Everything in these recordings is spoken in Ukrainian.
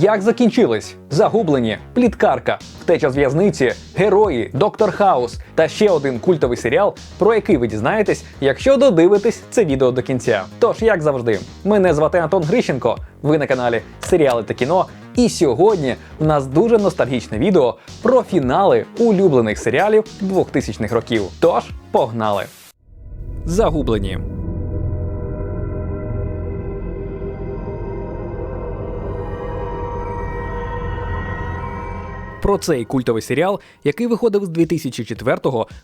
Як закінчились? Загублені, пліткарка, втеча з в'язниці, герої, доктор Хаус та ще один культовий серіал, про який ви дізнаєтесь, якщо додивитесь це відео до кінця. Тож, як завжди, мене звати Антон Грищенко. Ви на каналі Серіали та кіно. І сьогодні в нас дуже ностальгічне відео про фінали улюблених серіалів 2000-х років. Тож, погнали! Загублені. Про цей культовий серіал, який виходив з 2004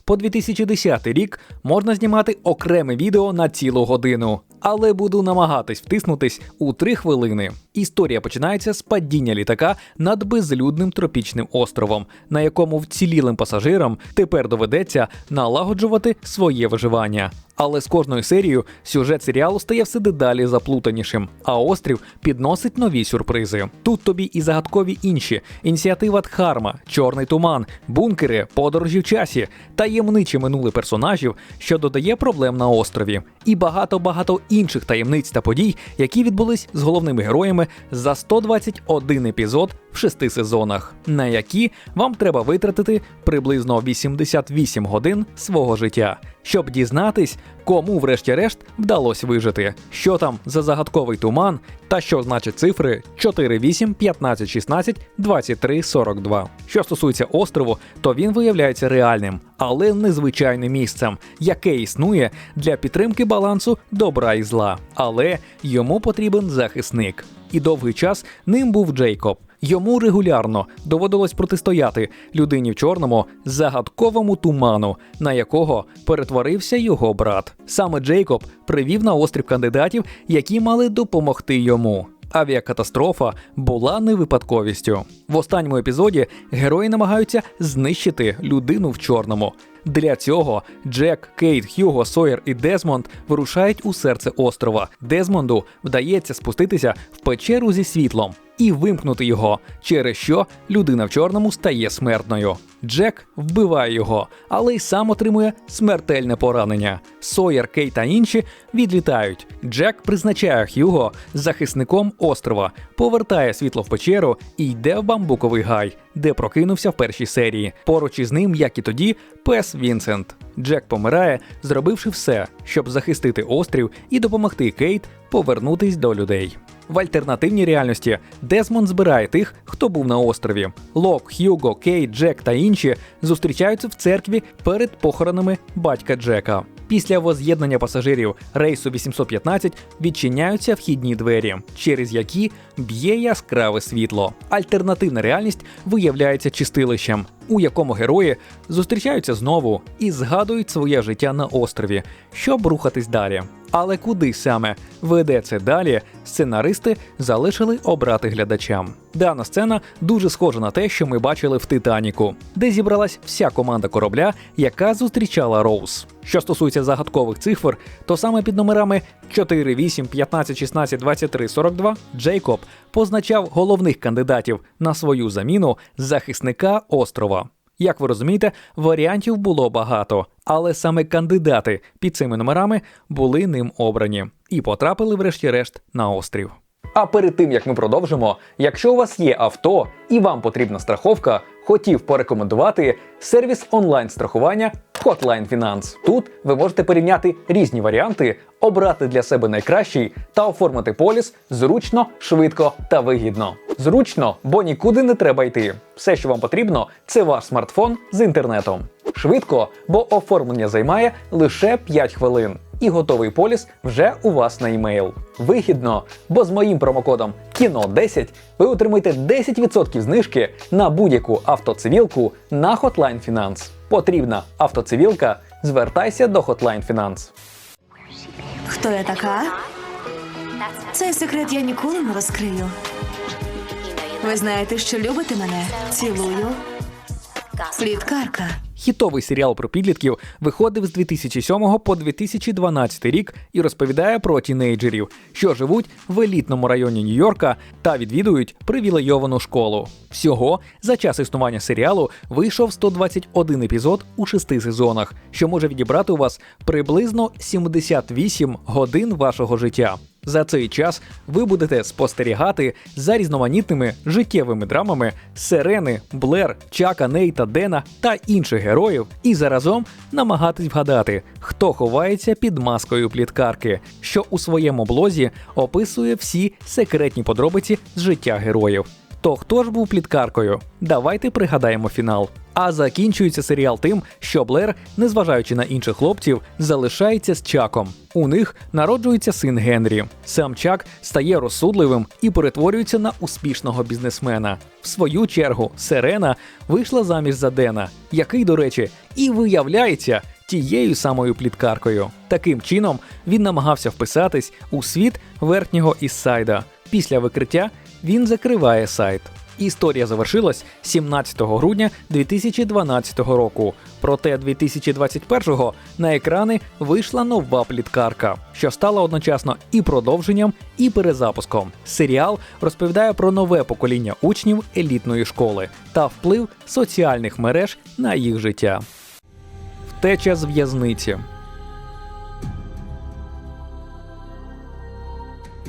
по 2010 рік, можна знімати окреме відео на цілу годину. Але буду намагатись втиснутись у три хвилини. Історія починається з падіння літака над безлюдним тропічним островом, на якому вцілілим пасажирам тепер доведеться налагоджувати своє виживання. Але з кожною серією сюжет серіалу стає все дедалі заплутанішим, а острів підносить нові сюрпризи. Тут тобі і загадкові інші: ініціатива Дхарма, Чорний туман, бункери, подорожі в часі, таємниче минуле персонажів, що додає проблем на острові, і багато-багато інших таємниць та подій, які відбулись з головними героями за 121 епізод в шести сезонах, на які вам треба витратити приблизно 88 годин свого життя, щоб дізнатись, кому, врешті-решт, вдалося вижити, що там за загадковий туман та що значать цифри 4, 8, 15, 16, 23, 42. Що стосується острову, то він виявляється реальним, але незвичайним місцем, яке існує для підтримки балансу добра і зла. Але йому потрібен захисник. І довгий час ним був Джейкоб. Йому регулярно доводилось протистояти людині в чорному загадковому туману, на якого перетворився його брат. Саме Джейкоб привів на острів кандидатів, які мали допомогти йому. Авіакатастрофа була не випадковістю. В останньому епізоді герої намагаються знищити людину в чорному. Для цього Джек, Кейт, Хьюго, Сойер і Дезмонд вирушають у серце острова. Дезмонду вдається спуститися в печеру зі світлом і вимкнути його, через що людина в чорному стає смертною. Джек вбиває його, але й сам отримує смертельне поранення. Сойер, Кейт та інші відлітають. Джек призначає Хьюго захисником острова, повертає світло в печеру і йде в бамбуковий гай, де прокинувся в першій серії. Поруч із ним, як і тоді, пес Вінсент. Джек помирає, зробивши все, щоб захистити острів і допомогти Кейт повернутись до людей. В альтернативній реальності Дезмонд збирає тих, хто був на острові. Лок, Хьюго, Кейт, Джек та інші зустрічаються в церкві перед похоронами батька Джека. Після воз'єднання пасажирів рейсу 815 відчиняються вхідні двері, через які б'є яскраве світло. Альтернативна реальність виявляється чистилищем, у якому герої зустрічаються знову і згадують своє життя на острові, щоб рухатись далі. Але куди саме веде це далі, сценаристи залишили обрати глядачам. Дана сцена дуже схожа на те, що ми бачили в Титаніку, де зібралась вся команда корабля, яка зустрічала Роуз. Що стосується загадкових цифр, то саме під номерами 4, 8, 15, 16, 23, 42 Джейкоб позначав головних кандидатів на свою заміну захисника острова. Як ви розумієте, варіантів було багато, але саме кандидати під цими номерами були ним обрані і потрапили, врешті-решт, на острів. А перед тим як ми продовжимо, якщо у вас є авто і вам потрібна страховка, хотів порекомендувати сервіс онлайн-страхування Hotline Finance. Тут ви можете порівняти різні варіанти, обрати для себе найкращий та оформити поліс зручно, швидко та вигідно. Зручно, бо нікуди не треба йти. Все, що вам потрібно, це ваш смартфон з інтернетом. Швидко, бо оформлення займає лише 5 хвилин. І готовий поліс вже у вас на емейл. Вигідно, бо з моїм промокодом КІНО10 ви отримаєте 10% знижки на будь-яку автоцивілку на Hotline Finance. Потрібна автоцивілка, звертайся до Hotline Finance. Хто я така? Цей секрет я ніколи не розкрию. Ви знаєте, що любите мене? Цілую. Пліткарка. Хітовий серіал про підлітків виходив з 2007 по 2012 рік і розповідає про тінейджерів, що живуть в елітному районі Нью-Йорка та відвідують привілейовану школу. Всього за час існування серіалу вийшов 121 епізод у шести сезонах, що може відібрати у вас приблизно 78 годин вашого життя. За цей час ви будете спостерігати за різноманітними життєвими драмами Сирени, Блер, Чака, Нейта, Дена та інших героїв, і заразом намагатись вгадати, хто ховається під маскою пліткарки, що у своєму блозі описує всі секретні подробиці з життя героїв. То хто ж був пліткаркою? Давайте пригадаємо фінал. А закінчується серіал тим, що Блер, незважаючи на інших хлопців, залишається з Чаком. У них народжується син Генрі. Сам Чак стає розсудливим і перетворюється на успішного бізнесмена. В свою чергу Сирена вийшла заміж за Дена, який, до речі, і виявляється тією самою пліткаркою. Таким чином він намагався вписатись у світ верхнього Іссайда. Після викриття він закриває сайт. Історія завершилась 17 грудня 2012 року. Проте 2021-го на екрани вийшла нова пліткарка, що стала одночасно і продовженням, і перезапуском. Серіал розповідає про нове покоління учнів елітної школи та вплив соціальних мереж на їх життя. Втеча з в'язниці.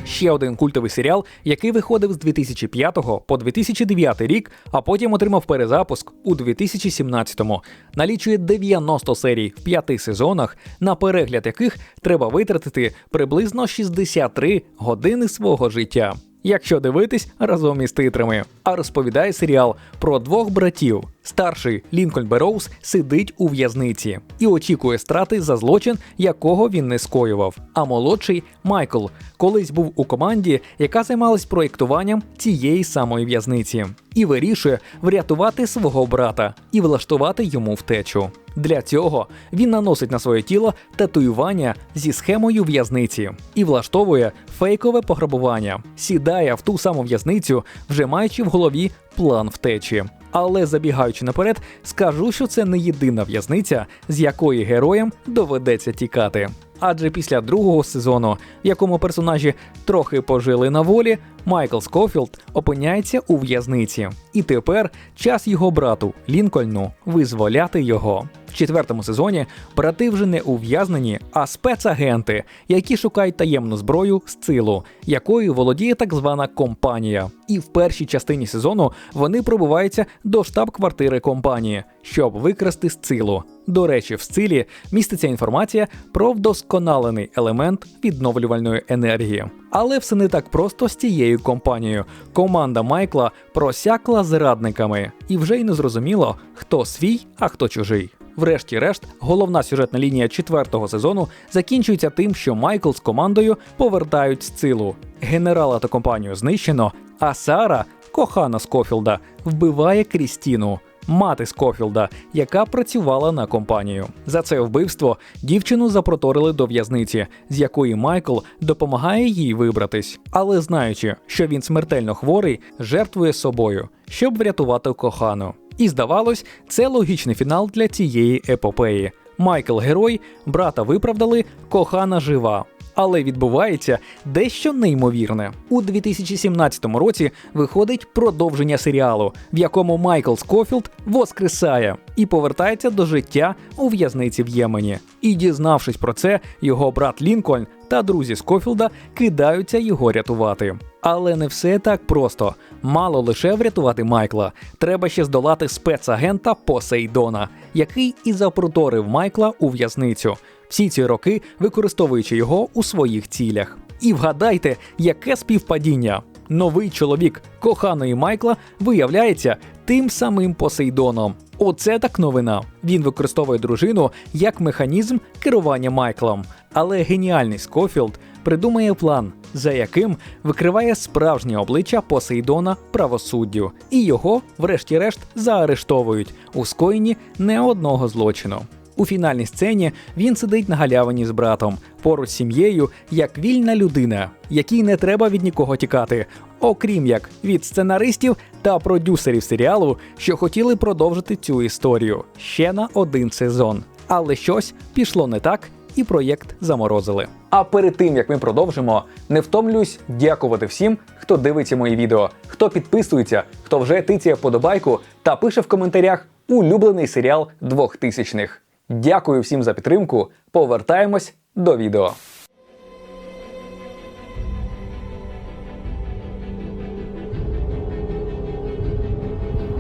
Ще один культовий серіал, який виходив з 2005 по 2009 рік, а потім отримав перезапуск у 2017-му. Налічує 90 серій в п'яти сезонах, на перегляд яких треба витратити приблизно 63 години свого життя. Якщо дивитись разом із титрами. А розповідає серіал про двох братів. Старший Лінкольн Бероуз сидить у в'язниці і очікує страти за злочин, якого він не скоював. А молодший Майкл колись був у команді, яка займалась проєктуванням цієї самої в'язниці, і вирішує врятувати свого брата і влаштувати йому втечу. Для цього він наносить на своє тіло татуювання зі схемою в'язниці і влаштовує фейкове пограбування, сідає в ту саму в'язницю, вже маючи в голові план втечі. Але забігаючи наперед, скажу, що це не єдина в'язниця, з якої героям доведеться тікати. Адже після другого сезону, в якому персонажі трохи пожили на волі, Майкл Скофілд опиняється у в'язниці, і тепер час його брату Лінкольну визволяти його. В четвертому сезоні брати вже не ув'язнені, а спецагенти, які шукають таємну зброю з цилу, якою володіє так звана компанія. І в першій частині сезону вони пробуваються до штаб-квартири компанії, щоб викрасти з цилу. До речі, в сцилі міститься інформація про вдосконалений елемент відновлювальної енергії. Але все не так просто з цією компанією. Команда Майкла просякла зрадниками, і вже й не зрозуміло, хто свій, а хто чужий. Врешті-решт, головна сюжетна лінія четвертого сезону закінчується тим, що Майкл з командою повертають з цилу. Генерала та компанію знищено, а Сара, кохана Скофілда, вбиває Крістіну. Мати Скофілда, яка працювала на компанію. За це вбивство дівчину запроторили до в'язниці, з якої Майкл допомагає їй вибратись. Але знаючи, що він смертельно хворий, жертвує собою, щоб врятувати кохану. І здавалось, це логічний фінал для цієї епопеї. Майкл герой, брата виправдали, кохана жива. Але відбувається дещо неймовірне. У 2017 році виходить продовження серіалу, в якому Майкл Скофілд воскресає і повертається до життя у в'язниці в Ємені. І дізнавшись про це, його брат Лінкольн та друзі Скофілда кидаються його рятувати. Але не все так просто. Мало лише врятувати Майкла. Треба ще здолати спецагента Посейдона, який і запроторив Майкла у в'язницю. Всі ці роки використовуючи його у своїх цілях. І вгадайте, яке співпадіння. Новий чоловік коханої Майкла виявляється тим самим Посейдоном. Оце так новина. Він використовує дружину як механізм керування Майклом. Але геніальний Скофілд придумає план, за яким викриває справжнє обличчя Посейдона правосуддю, і його, врешті-решт, заарештовують у скоєнні не одного злочину. У фінальній сцені він сидить на галявині з братом, поруч з сім'єю, як вільна людина, якій не треба від нікого тікати, окрім як від сценаристів та продюсерів серіалу, що хотіли продовжити цю історію ще на один сезон. Але щось пішло не так, і проєкт заморозили. А перед тим як ми продовжимо, не втомлюсь дякувати всім, хто дивиться мої відео, хто підписується, хто вже тицяє вподобайку, та пише в коментарях улюблений серіал 2000-х. Дякую всім за підтримку. Повертаємось до відео.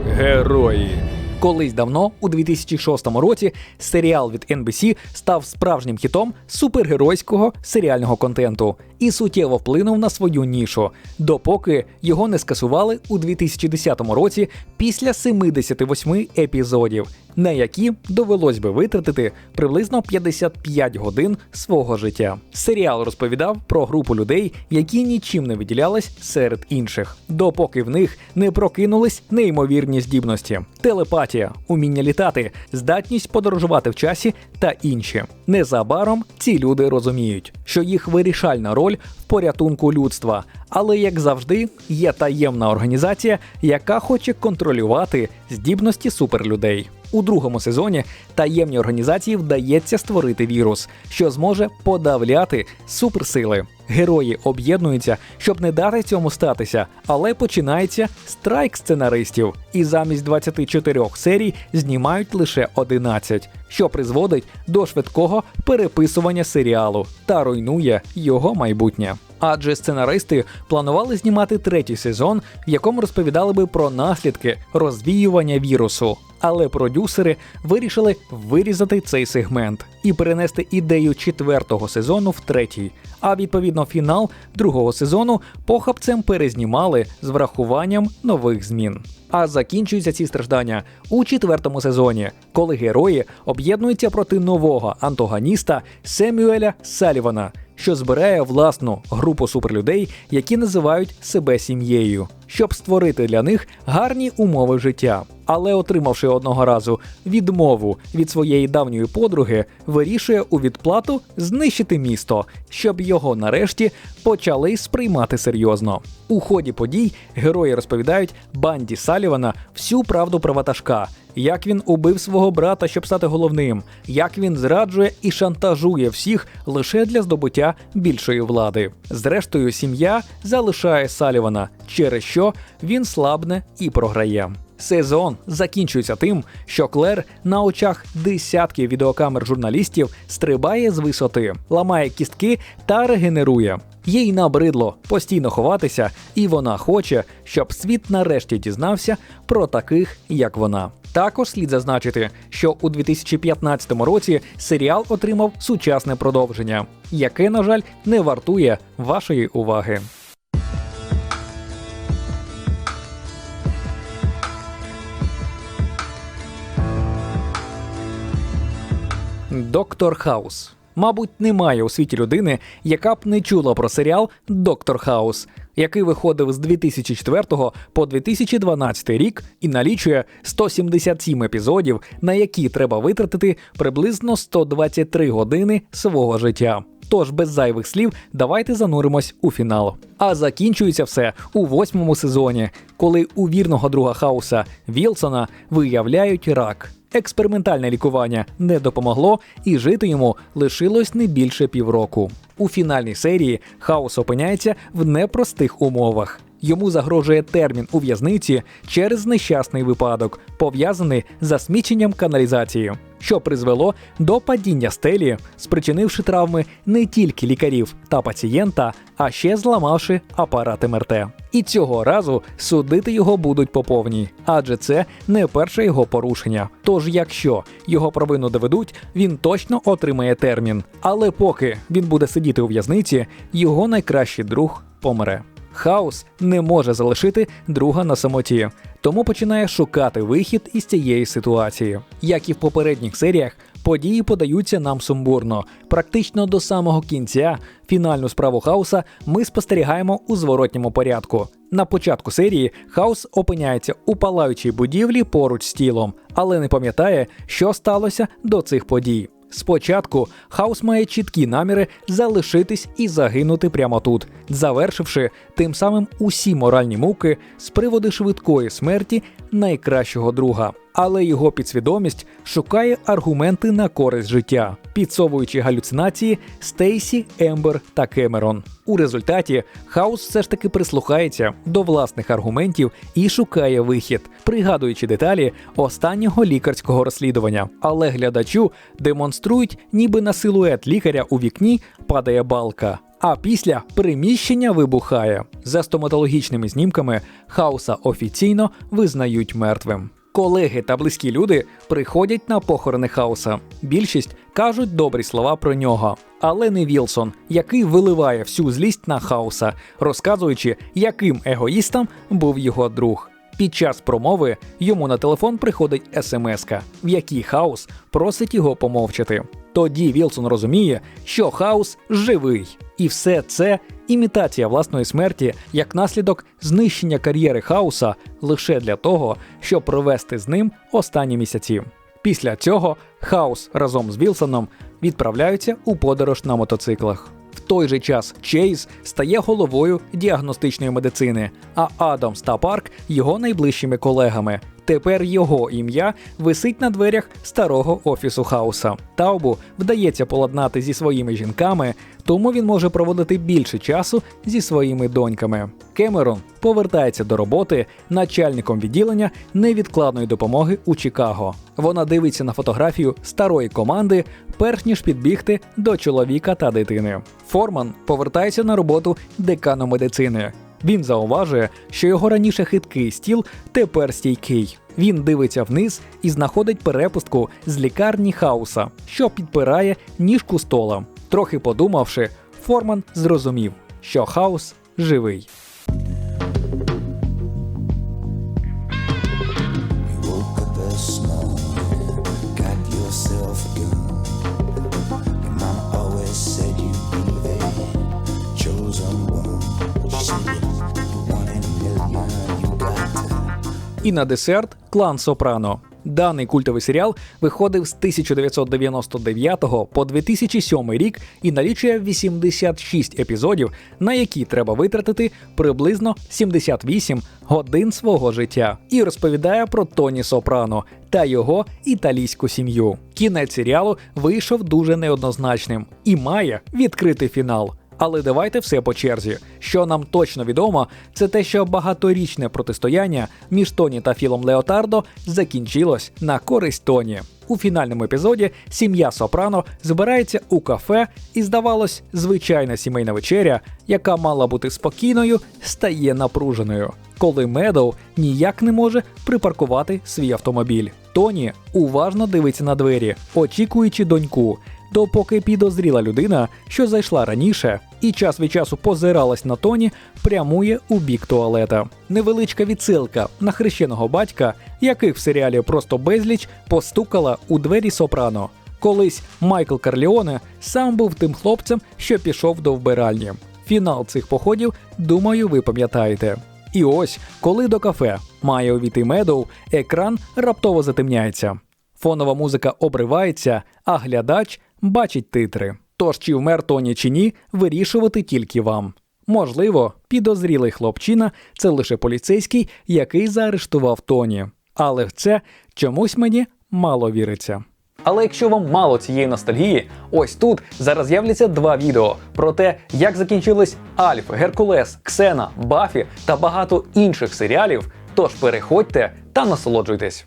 Герої. Колись давно, у 2006 році, серіал від NBC став справжнім хітом супергеройського серіального контенту і суттєво вплинув на свою нішу, допоки його не скасували у 2010 році після 78 епізодів, на які довелось би витратити приблизно 55 годин свого життя. Серіал розповідав про групу людей, які нічим не виділялись серед інших, допоки в них не прокинулись неймовірні здібності, телепатія, уміння літати, здатність подорожувати в часі та інші. Незабаром ці люди розуміють, що їх вирішальна роль в порятунку людства. Але як завжди, є таємна організація, яка хоче контролювати здібності суперлюдей. У другому сезоні таємній організації вдається створити вірус, що зможе подавляти суперсили. Герої об'єднуються, щоб не дати цьому статися, але починається страйк сценаристів, і замість 24 серій знімають лише 11, що призводить до швидкого переписування серіалу та руйнує його майбутнє. Адже сценаристи планували знімати третій сезон, в якому розповідали би про наслідки розвіювання вірусу. Але продюсери вирішили вирізати цей сегмент і перенести ідею четвертого сезону в третій. А відповідно фінал другого сезону похабцем перезнімали з врахуванням нових змін. А закінчуються ці страждання у четвертому сезоні, коли герої об'єднуються проти нового антагоніста Семюеля Салівана, що збирає власну групу суперлюдей, які називають себе сім'єю, щоб створити для них гарні умови життя. Але, отримавши одного разу відмову від своєї давньої подруги, вирішує у відплату знищити місто, щоб його нарешті почали сприймати серйозно. У ході подій герої розповідають банді Салівана всю правду про ватажка, як він убив свого брата, щоб стати головним, як він зраджує і шантажує всіх лише для здобуття більшої влади. Зрештою, сім'я залишає Салівана, через що він слабне і програє. Сезон закінчується тим, що Клер на очах десятків відеокамер журналістів стрибає з висоти, ламає кістки та регенерує. Їй набридло постійно ховатися, і вона хоче, щоб світ нарешті дізнався про таких, як вона. Також слід зазначити, що у 2015 році серіал отримав сучасне продовження, яке, на жаль, не вартує вашої уваги. Доктор Хаус. Мабуть, немає у світі людини, яка б не чула про серіал Доктор Хаус, який виходив з 2004 по 2012 рік і налічує 177 епізодів, на які треба витратити приблизно 123 години свого життя. Тож без зайвих слів давайте зануримось у фінал. А закінчується все у восьмому сезоні, коли у вірного друга Хауса Вілсона виявляють рак. Експериментальне лікування не допомогло, і жити йому лишилось не більше півроку. У фінальній серії Хаус опиняється в непростих умовах. Йому загрожує термін у в'язниці через нещасний випадок, пов'язаний з засміченням каналізації, що призвело до падіння стелі, спричинивши травми не тільки лікарів та пацієнта, а ще зламавши апарат МРТ. І цього разу судити його будуть по повній, адже це не перше його порушення. Тож, якщо його провину доведуть, він точно отримає термін. Але поки він буде сидіти у в'язниці, його найкращий друг помре. Хаус не може залишити друга на самоті, тому починає шукати вихід із цієї ситуації. Як і в попередніх серіях, події подаються нам сумбурно. Практично до самого кінця фінальну справу Хауса ми спостерігаємо у зворотньому порядку. На початку серії Хаус опиняється у палаючій будівлі поруч з тілом, але не пам'ятає, що сталося до цих подій. Спочатку Хаус має чіткі наміри залишитись і загинути прямо тут, завершивши тим самим усі моральні муки з приводу швидкої смерті найкращого друга. Але його підсвідомість шукає аргументи на користь життя, підсовуючи галюцинації Стейсі, Ембер та Кемерон. У результаті Хаус все ж таки прислухається до власних аргументів і шукає вихід, пригадуючи деталі останнього лікарського розслідування. Але глядачу демонструють, ніби на силует лікаря у вікні падає балка. А після приміщення вибухає. За стоматологічними знімками Хауса офіційно визнають мертвим. Колеги та близькі люди приходять на похорони Хауса. Більшість кажуть добрі слова про нього, але не Вілсон, який виливає всю злість на Хауса, розказуючи, яким егоїстом був його друг. Під час промови йому на телефон приходить смс-ка, в якій Хаус просить його помовчати. Тоді Вілсон розуміє, що Хаус живий, і все це імітація власної смерті як наслідок знищення кар'єри Хауса лише для того, щоб провести з ним останні місяці. Після цього Хаус разом з Вілсоном відправляються у подорож на мотоциклах. В той же час Чейз стає головою діагностичної медицини, а Адамс та Парк його найближчими колегами. Тепер його ім'я висить на дверях старого офісу Хауса. Таубу вдається поладнати зі своїми жінками, тому він може проводити більше часу зі своїми доньками. Кемерон повертається до роботи начальником відділення невідкладної допомоги у Чикаго. Вона дивиться на фотографію старої команди, перш ніж підбігти до чоловіка та дитини. Форман повертається на роботу деканом медицини. Він зауважує, що його раніше хиткий стіл тепер стійкий. Він дивиться вниз і знаходить перепустку з лікарні Хауса, що підпирає ніжку стола. Трохи подумавши, Форман зрозумів, що Хаус живий. На десерт клан Сопрано. Даний культовий серіал виходив з 1999 по 2007 рік і налічує 86 епізодів, на які треба витратити приблизно 78 годин свого життя, і розповідає про Тоні Сопрано та його італійську сім'ю. Кінець серіалу вийшов дуже неоднозначним і має відкритий фінал. Але давайте все по черзі. Що нам точно відомо, це те, що багаторічне протистояння між Тоні та Філом Леотардо закінчилось на користь Тоні. У фінальному епізоді сім'я Сопрано збирається у кафе, і здавалось, звичайна сімейна вечеря, яка мала бути спокійною, стає напруженою, коли Медоу ніяк не може припаркувати свій автомобіль. Тоні уважно дивиться на двері, очікуючи доньку допоки підозріла людина, що зайшла раніше, і час від часу позиралась на тоні, прямує у бік туалета. Невеличка відсилка на хрещеного батька, яких в серіалі просто безліч постукала у двері Сопрано. Колись Майкл Карліоне сам був тим хлопцем, що пішов до вбиральні. Фінал цих походів, думаю, ви пам'ятаєте. І ось, коли до кафе має увійти Медоу, екран раптово затемняється. Фонова музика обривається, а глядач бачить титри. Тож чи вмер Тоні чи ні, вирішувати тільки вам. Можливо, підозрілий хлопчина це лише поліцейський, який заарештував Тоні. Але в це чомусь мені мало віриться. Але якщо вам мало цієї ностальгії, ось тут зараз з'являться два відео про те, як закінчились Альф, Геркулес, Ксена, Бафі та багато інших серіалів. Тож переходьте та насолоджуйтесь.